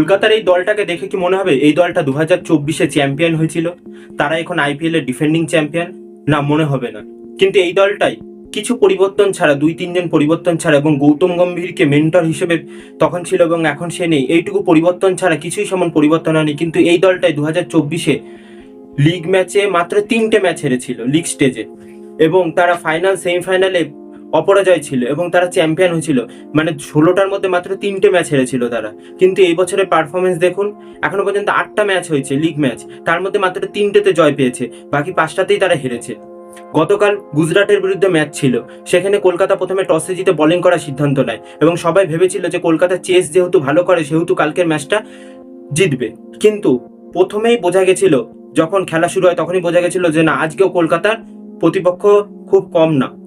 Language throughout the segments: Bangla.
কলকাতার এই দলটাকে দেখে কি মনে হবে? এই দলটা দু হাজার চব্বিশে চ্যাম্পিয়ন হয়েছিল। তারা এখন আইপিএল এর ডিফেন্ডিং চ্যাম্পিয়ন না, মনে হবে না। কিন্তু এই দলটাই কিছু পরিবর্তন ছাড়া, দুই তিনজন পরিবর্তন ছাড়া এবং গৌতম গম্ভীরকে মেন্টর হিসেবে তখন ছিল এবং এখন সে নেই। এইটুকু পরিবর্তন ছাড়া কিছুই সমান পরিবর্তন হয়নি। কিন্তু এই দলটাই দু হাজার চব্বিশে লিগ ম্যাচে মাত্র তিনটে ম্যাচ হেরেছিল লিগ স্টেজে এবং তারা ফাইনাল সেমিফাইনালে অপরাজয় ছিল এবং তারা চ্যাম্পিয়ন হয়েছিল। মানে ষোলোটার মধ্যে মাত্র তিনটে ম্যাচ হেরেছিল তারা। কিন্তু এই বছরের পারফরমেন্স দেখুন, এখনও পর্যন্ত আটটা ম্যাচ হয়েছে লিগ ম্যাচ তার মধ্যে মাত্র তিনটেতে জয় পেয়েছে, বাকি পাঁচটাতেই তারা হেরেছে। গতকাল গুজরাটের বিরুদ্ধে ম্যাচ ছিল। সেখানে কলকাতা প্রথমে টসে জিতে বোলিং করার সিদ্ধান্ত নেয় এবং সবাই ভেবেছিল যে কলকাতা চেস যেহেতু ভালো করে, সেহেতু কালকের ম্যাচটা জিতবে। কিন্তু প্রথমেই বোঝা গেছিল, যখন খেলা শুরু হয় তখনই বোঝা গেছিল যে না, আজকেও কলকাতার প্রতিপক্ষ খুব কম না।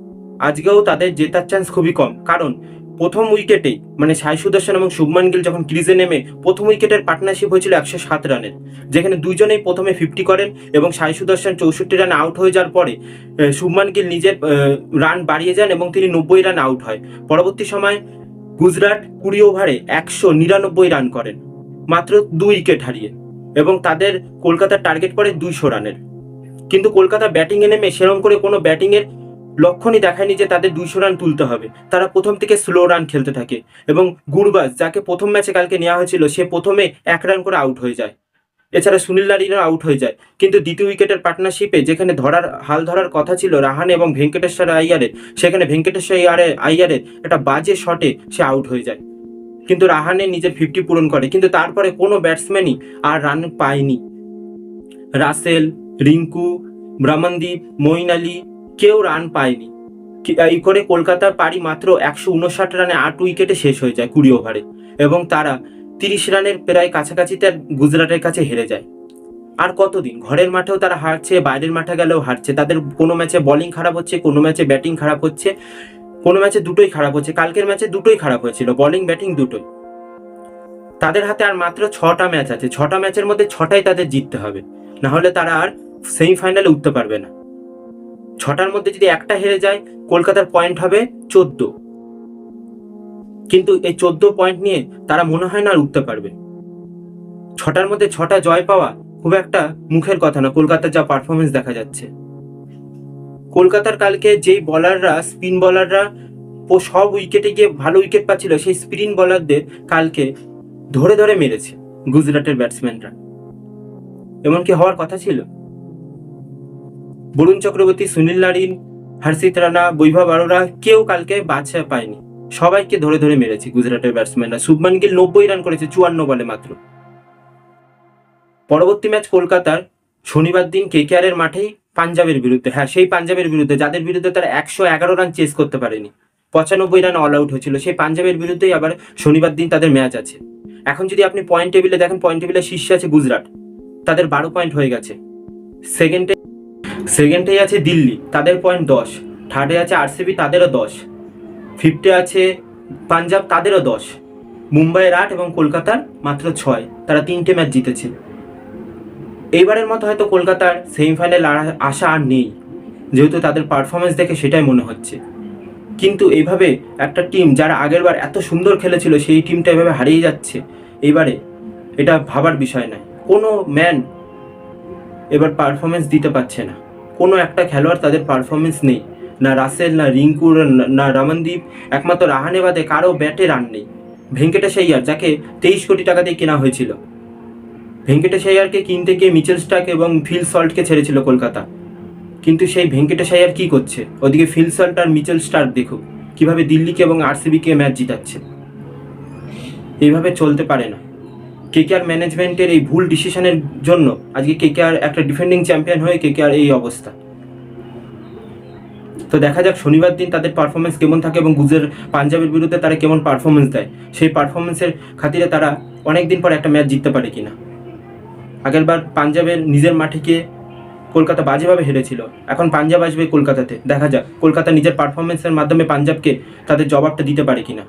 আজকেও তাদের জেতার চান্স খুবই কম। কারণ প্রথম উইকেটেই মানে সাই সুদর্শন এবং শুভমান গিল যখন ক্রিজে নেমে প্রথম উইকেটের পার্টনারশিপ হয়েছিল একশো সাত রানের। যেখানে দুজনেই প্রথমে ফিফটি করেন এবং সাই সুদর্শন চৌষট্টি রান আউট হয়ে যাওয়ার পরে শুভমান গিল নিজের রান বাড়িয়ে যান এবং তিনি নব্বই রান আউট হয়। পরবর্তী সময় গুজরাট কুড়ি ওভারে একশো নিরানব্বই রান করেন, মাত্র দুই উইকেট হারিয়ে এবং তাদের কলকাতার টার্গেট পড়ে দুইশো রানের। কিন্তু কলকাতা ব্যাটিংয়ে নেমে সেরকম করে কোনো ব্যাটিংয়ের লক্ষণই দেখায়নি যে তাদের দুইশো রান তুলতে হবে। তারা প্রথম থেকে স্লো রান খেলতে থাকে এবং গুরবাজ, যাকে প্রথম ম্যাচে কালকে নেওয়া হয়েছিল, সে প্রথমে এক রান করে আউট হয়ে যায়। এছাড়া সুনীল নারিনও আউট হয়ে যায়। কিন্তু দ্বিতীয় উইকেটের পার্টনারশিপে যেখানে ধরার, হাল ধরার কথা ছিল রাহান এবং ভেঙ্কটেশ্বর আইয়ারের, সেখানে ভেঙ্কটেশ্বর আইয়ারের আইয়ারের একটা বাজে শটে সে আউট হয়ে যায়। কিন্তু রাহানে নিজের ফিফটি পূরণ করে। কিন্তু তারপরে কোনো ব্যাটসম্যানই আর রান পায়নি। রাসেল, রিঙ্কু ব্রাহ্মণদীপ মঈন আলী কেউ রান পায়নি। এই করে কলকাতার পারি মাত্র একশো উনষাট রানে আট উইকেটে শেষ হয়ে যায় কুড়ি ওভারে এবং তারা তিরিশ রানের প্রায় কাছাকাছি তার গুজরাটের কাছে হেরে যায়। আর কতদিন? ঘরের মাঠেও তারা হারছে, বাইরের মাঠে গেলেও হারছে। তাদের কোনো ম্যাচে বলিং খারাপ হচ্ছে, কোনো ম্যাচে ব্যাটিং খারাপ হচ্ছে, কোনো ম্যাচে দুটোই খারাপ হচ্ছে। কালকের ম্যাচে দুটোই খারাপ হয়েছিল বলিং ব্যাটিং দুটোই। তাদের হাতে আর মাত্র ছটা ম্যাচ আছে। ছটা ম্যাচের মধ্যে ছটাই তাদের জিততে হবে। না হলে তারা আর সেমিফাইনালে উঠতে পারবে না। ছটার মধ্যে যদি একটা হেরে যায়, কলকাতার পয়েন্ট হবে চোদ্দ। কিন্তু এই চোদ্দ পয়েন্ট নিয়ে তারা মনে হয় না আর উঠতে পারবে। ছটার মধ্যে ছটা জয় পাওয়া খুব একটা মুখের কথা না, কলকাতার যা পারফরমেন্স দেখা যাচ্ছে। কলকাতার কালকে যেই বলাররা স্পিন বলাররা সব উইকেটে গিয়ে ভালো উইকেট পাচ্ছিল, সেই স্পিন বলারদের কালকে ধরে ধরে মেরেছে গুজরাটের ব্যাটসম্যানরা এমনকি হওয়ার কথা ছিল। বরুণ চক্রবর্তী, সুনীল নারিন হর্ষিত রানা, বৈভব আরোরা কেউ কালকে বাছা পায়নি। সবাইকে ধরে ধরে মেরেছে গুজরাটের ব্যাটসম্যানরা শুভমান গিল নব্বই রান করেছে, চুয়ান্ন বলে মাত্র। পরবর্তী ম্যাচ কলকাতার শনিবার দিন কেকেআর এর মাঠেই পাঞ্জাবের বিরুদ্ধে। হ্যাঁ সেই পাঞ্জাবের বিরুদ্ধে। যাদের বিরুদ্ধে তারা একশো এগারো রান চেস করতে পারেনি। পঁচানব্বই রান অল আউট হয়েছিল। সেই পাঞ্জাবের বিরুদ্ধেই আবার শনিবার দিন তাদের ম্যাচ আছে। এখন যদি আপনি পয়েন্ট টেবিলে দেখেন পয়েন্ট টেবিলে শীর্ষে আছে গুজরাট। তাদের বারো পয়েন্ট হয়ে গেছে। সেকেন্ডে সেকেন্ডে আছে দিল্লি, তাদের পয়েন্ট দশ। থার্ডে আছে আরসিবি তাদেরও দশ। ফিফথে আছে পাঞ্জাব, তাদেরও দশ। মুম্বাইয়ের আট এবং কলকাতার মাত্র ছয়। তারা তিনটে ম্যাচ জিতেছে। এইবারের মতো হয়তো কলকাতার সেমিফাইনাল আশা আর নেই। যেহেতু তাদের পারফরমেন্স দেখে সেটাই মনে হচ্ছে। কিন্তু এইভাবে একটা টিম যারা আগেরবার এত সুন্দর খেলেছিল, সেই টিমটা এভাবে হারিয়ে যাচ্ছে। এইবারে এটা ভাবার বিষয় নয়। কোনো ম্যান এবার পারফরমেন্স দিতে পারছে না। কোনো একটা খেলোয়াড় তাদের পারফরমেন্স নেই। না রাসেল, না রিঙ্কু, না- রমনদীপ, একমাত্র রাহানে বাদে কারও ব্যাটে রান নেই। ভেঙ্কটেশ আইয়ার যাকে তেইশ কোটি টাকা দিয়ে কেনা হয়েছিল। ভেঙ্কটেশ আইয়ারকে কিনতে গিয়ে মিচেল স্টাক এবং ফিল সল্টকে ছেড়েছিল কলকাতা। কিন্তু সেই ভেঙ্কটেশ আইয়ার কি করছে? ওদিকে ফিল সল্ট আর মিচেল স্টার দেখো কীভাবে দিল্লিকে এবং আরসিবিকে ম্যাচ জিতাচ্ছে। এইভাবে চলতে পারে না। কেকেআর ম্যানেজমেন্টের এই ভুল ডিসিশনের জন্য আজকে কেকেআর একটা ডিফেন্ডিং চ্যাম্পিয়ন হয়ে কেকেআর এই অবস্থা। তো দেখা যাক শনিবার দিন তাদের পারফরমেন্স কেমন থাকে এবং গুজের পাঞ্জাবের বিরুদ্ধে তারা কেমন পারফরমেন্স দেয়। সেই পারফরমেন্সের খাতিরে তারা অনেক দিন পর একটা ম্যাচ জিততে পারে কিনা। আগেরবার পাঞ্জাবের নিজের মাঠে গিয়ে কলকাতা বাজেভাবে হেরেছিল। এখন পাঞ্জাব আসবে কলকাতাতে। দেখা যাক, কলকাতা নিজের পারফরমেন্সের মাধ্যমে পাঞ্জাবকে তাদের জবাবটা দিতে পারে কিনা।